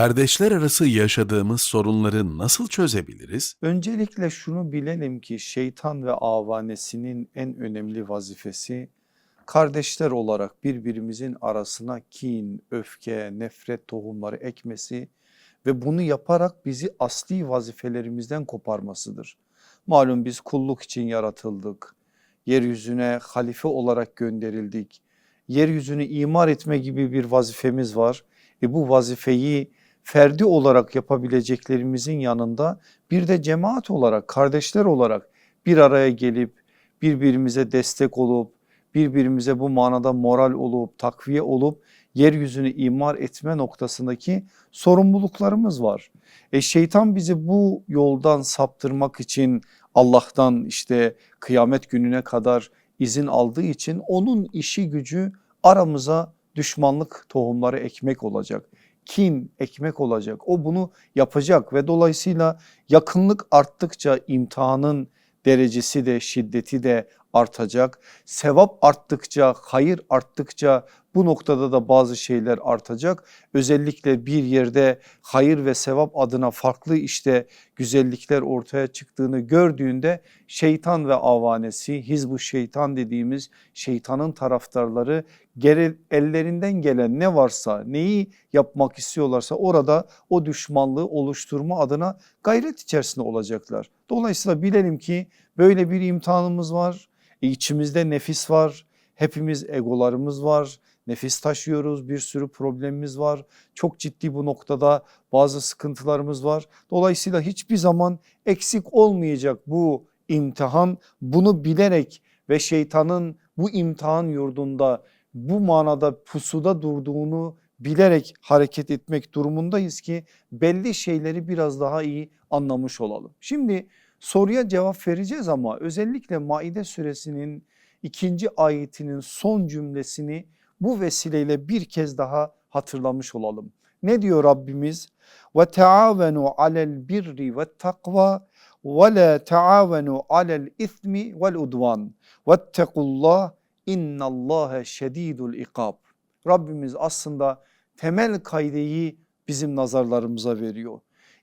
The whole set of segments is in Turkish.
Kardeşler arası yaşadığımız sorunları nasıl çözebiliriz? Öncelikle şunu bilelim ki şeytan ve avanesinin en önemli vazifesi kardeşler olarak birbirimizin arasına kin, öfke, nefret tohumları ekmesi ve bunu yaparak bizi asli vazifelerimizden koparmasıdır. Malum biz kulluk için yaratıldık. Yeryüzüne halife olarak gönderildik. Yeryüzünü imar etme gibi bir vazifemiz var. E bu vazifeyi ferdi olarak yapabileceklerimizin yanında bir de cemaat olarak, kardeşler olarak bir araya gelip birbirimize destek olup, birbirimize bu manada moral olup, takviye olup yeryüzünü imar etme noktasındaki sorumluluklarımız var. E şeytan bizi bu yoldan saptırmak için Allah'tan işte kıyamet gününe kadar izin aldığı için onun işi gücü aramıza düşmanlık tohumları ekmek olacak kin ekmek olacak. O bunu yapacak ve dolayısıyla yakınlık arttıkça imtihanın derecesi de şiddeti de artacak. Sevap arttıkça, hayır arttıkça bu noktada da bazı şeyler artacak. Özellikle bir yerde hayır ve sevap adına farklı işte güzellikler ortaya çıktığını gördüğünde şeytan ve avanesi, hizbu şeytan dediğimiz şeytanın taraftarları ellerinden gelen ne varsa neyi yapmak istiyorlarsa orada o düşmanlığı oluşturma adına gayret içerisinde olacaklar. Dolayısıyla bilelim ki böyle bir imtihanımız var. İçimizde nefis var. Hepimiz egolarımız var. Nefis taşıyoruz bir sürü problemimiz var. Çok ciddi bu noktada bazı sıkıntılarımız var. Dolayısıyla hiçbir zaman eksik olmayacak bu imtihan. Bunu bilerek ve şeytanın bu imtihan yurdunda bu manada pusuda durduğunu bilerek hareket etmek durumundayız ki belli şeyleri biraz daha iyi anlamış olalım. Şimdi soruya cevap vereceğiz ama özellikle Maide suresinin ikinci ayetinin son cümlesini bu vesileyle bir kez daha hatırlamış olalım. Ne diyor Rabbimiz? Ve taavenu alel birri ve takva ve la taavenu alel ismi vel udvan. Vettekullah innallâhe şedîdul ikab. Rabbimiz aslında temel kaydeyi bizim nazarlarımıza veriyor.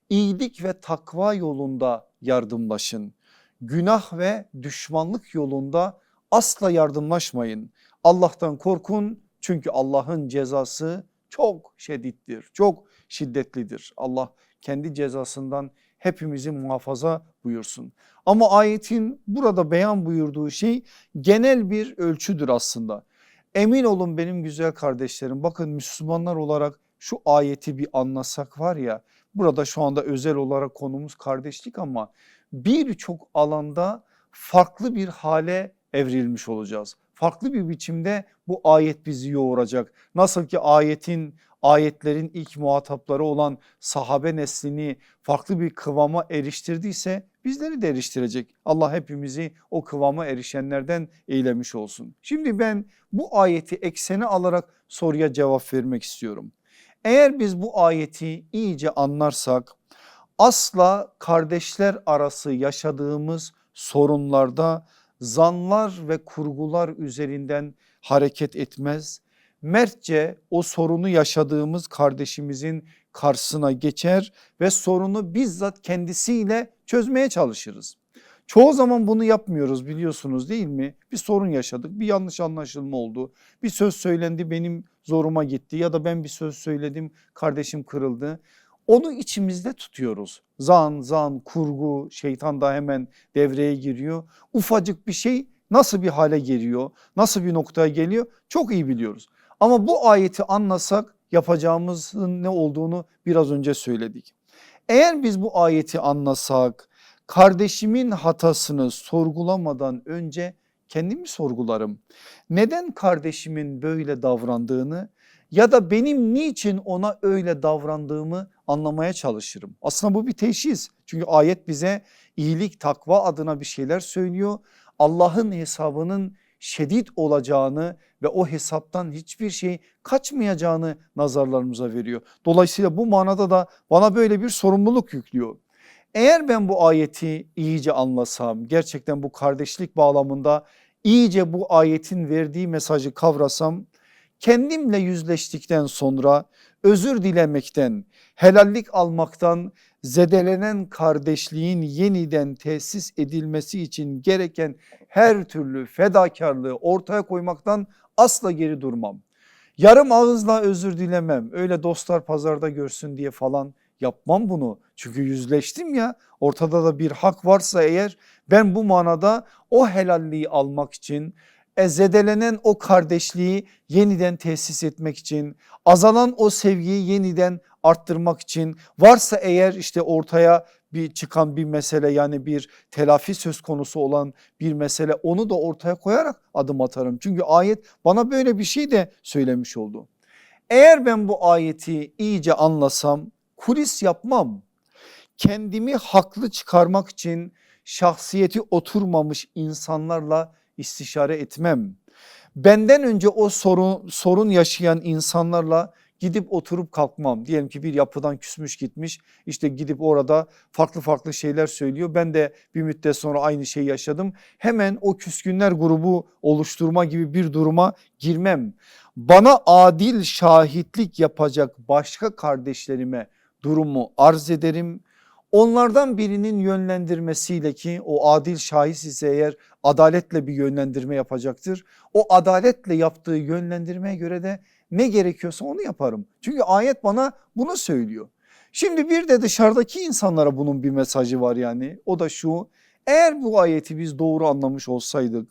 İyilik ve takva yolunda yardımlaşın. Günah ve düşmanlık yolunda asla yardımlaşmayın. Allah'tan korkun çünkü Allah'ın cezası çok şedittir, çok şiddetlidir. Allah kendi cezasından hepimizi muhafaza buyursun. Ama ayetin burada beyan buyurduğu şey genel bir ölçüdür aslında. Emin olun benim güzel kardeşlerim bakın Müslümanlar olarak şu ayeti bir anlasak var ya burada şu anda özel olarak konumuz kardeşlik ama birçok alanda farklı bir hale evrilmiş olacağız. Farklı bir biçimde bu ayet bizi yoğuracak. Nasıl ki ayetin ayetlerin ilk muhatapları olan sahabe neslini farklı bir kıvama eriştirdiyse bizleri de eriştirecek. Allah hepimizi o kıvama erişenlerden eylemiş olsun. Şimdi ben bu ayeti eksene alarak soruya cevap vermek istiyorum. Eğer biz bu ayeti iyice anlarsak asla kardeşler arası yaşadığımız sorunlarda zanlar ve kurgular üzerinden hareket etmez. Mertçe o sorunu yaşadığımız kardeşimizin karşısına geçer ve sorunu bizzat kendisiyle çözmeye çalışırız. Çoğu zaman bunu yapmıyoruz biliyorsunuz değil mi? Bir sorun yaşadık, bir yanlış anlaşılma oldu. Bir söz söylendi benim zoruma gitti ya da ben bir söz söyledim kardeşim kırıldı. Onu içimizde tutuyoruz. Zan, zan, kurgu, şeytan da hemen devreye giriyor. Ufacık bir şey nasıl bir hale geliyor, nasıl bir noktaya geliyor çok iyi biliyoruz. Ama bu ayeti anlasak yapacağımızın ne olduğunu biraz önce söyledik. Eğer biz bu ayeti anlasak kardeşimin hatasını sorgulamadan önce kendimi sorgularım. Neden kardeşimin böyle davrandığını ya da benim niçin ona öyle davrandığımı anlamaya çalışırım. Aslında bu bir teşhis çünkü ayet bize iyilik takva adına bir şeyler söylüyor. Allah'ın hesabının şiddet olacağını ve o hesaptan hiçbir şey kaçmayacağını nazarlarımıza veriyor. Dolayısıyla bu manada da bana böyle bir sorumluluk yüklüyor. Eğer ben bu ayeti iyice anlasam gerçekten bu kardeşlik bağlamında iyice bu ayetin verdiği mesajı kavrasam kendimle yüzleştikten sonra özür dilemekten, helallik almaktan, zedelenen kardeşliğin yeniden tesis edilmesi için gereken her türlü fedakarlığı ortaya koymaktan asla geri durmam. Yarım ağızla özür dilemem. Öyle dostlar pazarda görsün diye falan yapmam bunu. Çünkü yüzleştim ya ortada da bir hak varsa eğer ben bu manada o helalliği almak için e, zedelenen o kardeşliği yeniden tesis etmek için azalan o sevgiyi yeniden arttırmak için varsa eğer işte ortaya bir çıkan bir mesele yani bir telafi söz konusu olan bir mesele onu da ortaya koyarak adım atarım. Çünkü ayet bana böyle bir şey de söylemiş oldu. Eğer ben bu ayeti iyice anlasam kulis yapmam. Kendimi haklı çıkarmak için şahsiyeti oturmamış insanlarla istişare etmem. Benden önce o sorun, sorun yaşayan insanlarla gidip oturup kalkmam. Diyelim ki bir yapıdan küsmüş gitmiş işte gidip orada farklı farklı şeyler söylüyor. Ben de bir müddet sonra aynı şeyi yaşadım. Hemen o küskünler grubu oluşturma gibi bir duruma girmem. Bana adil şahitlik yapacak başka kardeşlerime durumu arz ederim. Onlardan birinin yönlendirmesiyle ki o adil şahit ise eğer adaletle bir yönlendirme yapacaktır. O adaletle yaptığı yönlendirmeye göre de ne gerekiyorsa onu yaparım. Çünkü ayet bana bunu söylüyor. Şimdi bir de dışarıdaki insanlara bunun bir mesajı var yani o da şu eğer bu ayeti biz doğru anlamış olsaydık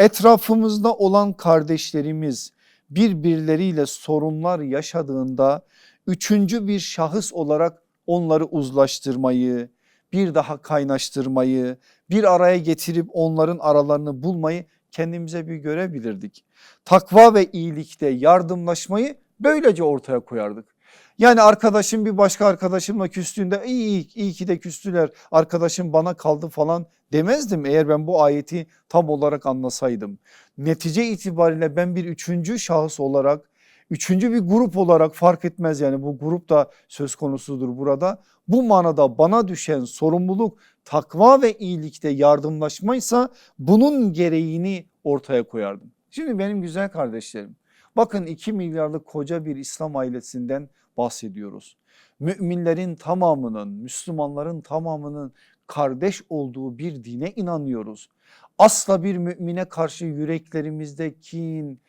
etrafımızda olan kardeşlerimiz birbirleriyle sorunlar yaşadığında üçüncü bir şahıs olarak onları uzlaştırmayı, bir daha kaynaştırmayı, bir araya getirip onların aralarını bulmayı kendimize bir görebilirdik. Takva ve iyilikte yardımlaşmayı böylece ortaya koyardık. Yani arkadaşım bir başka arkadaşımla küstüğünde iyi, iyi, iyi ki de küstüler arkadaşım bana kaldı falan demezdim eğer ben bu ayeti tam olarak anlasaydım. Netice itibariyle ben bir üçüncü şahıs olarak üçüncü bir grup olarak fark etmez yani bu grup da söz konusudur burada. Bu manada bana düşen sorumluluk takva ve iyilikte yardımlaşmaysa bunun gereğini ortaya koyardım. Şimdi benim güzel kardeşlerim bakın 2 milyarlık koca bir İslam ailesinden bahsediyoruz. Müminlerin tamamının Müslümanların tamamının kardeş olduğu bir dine inanıyoruz. Asla bir mümine karşı yüreklerimizde kin,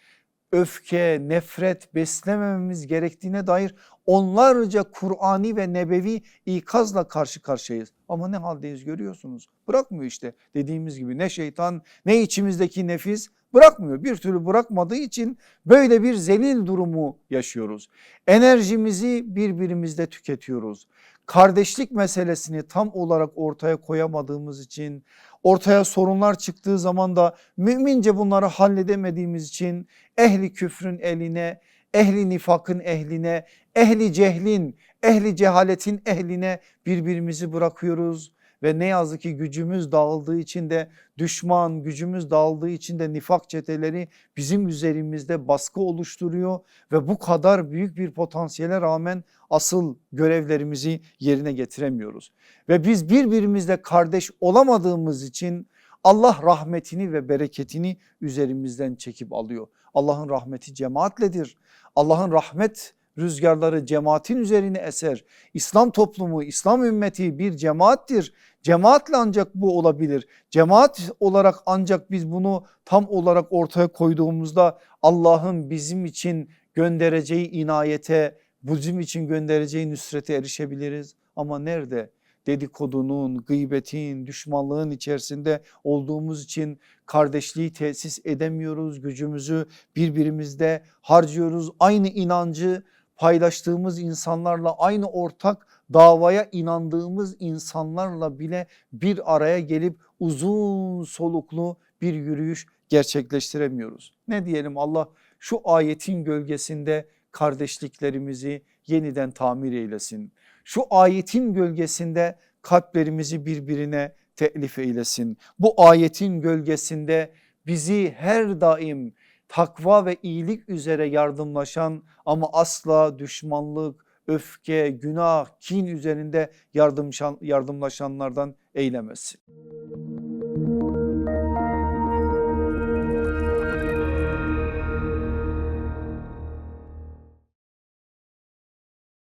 öfke, nefret beslemememiz gerektiğine dair onlarca Kur'ani ve nebevi ikazla karşı karşıyayız. Ama ne haldeyiz görüyorsunuz bırakmıyor işte dediğimiz gibi ne şeytan ne içimizdeki nefis bırakmıyor. Bir türlü bırakmadığı için böyle bir zelil durumu yaşıyoruz. Enerjimizi birbirimizde tüketiyoruz. Kardeşlik meselesini tam olarak ortaya koyamadığımız için ortaya sorunlar çıktığı zaman da mümince bunları halledemediğimiz için ehli küfrün eline, ehli nifakın ehline, ehli cehlin, ehli cehaletin ehline birbirimizi bırakıyoruz ve ne yazık ki gücümüz dağıldığı için de düşman gücümüz dağıldığı için de nifak çeteleri bizim üzerimizde baskı oluşturuyor ve bu kadar büyük bir potansiyele rağmen asıl görevlerimizi yerine getiremiyoruz. Ve biz birbirimizle kardeş olamadığımız için Allah rahmetini ve bereketini üzerimizden çekip alıyor. Allah'ın rahmeti cemaatledir. Allah'ın rahmet rüzgarları cemaatin üzerine eser. İslam toplumu, İslam ümmeti bir cemaattir. Cemaatle ancak bu olabilir. Cemaat olarak ancak biz bunu tam olarak ortaya koyduğumuzda Allah'ın bizim için göndereceği inayete, bizim için göndereceği nüsrete erişebiliriz. Ama nerede? dedikodunun, gıybetin, düşmanlığın içerisinde olduğumuz için kardeşliği tesis edemiyoruz. Gücümüzü birbirimizde harcıyoruz. Aynı inancı paylaştığımız insanlarla aynı ortak davaya inandığımız insanlarla bile bir araya gelip uzun soluklu bir yürüyüş gerçekleştiremiyoruz. Ne diyelim Allah şu ayetin gölgesinde kardeşliklerimizi yeniden tamir eylesin. Şu ayetin gölgesinde kalplerimizi birbirine telif eylesin. Bu ayetin gölgesinde bizi her daim takva ve iyilik üzere yardımlaşan ama asla düşmanlık, öfke, günah, kin üzerinde yardımlaşanlardan eylemesin.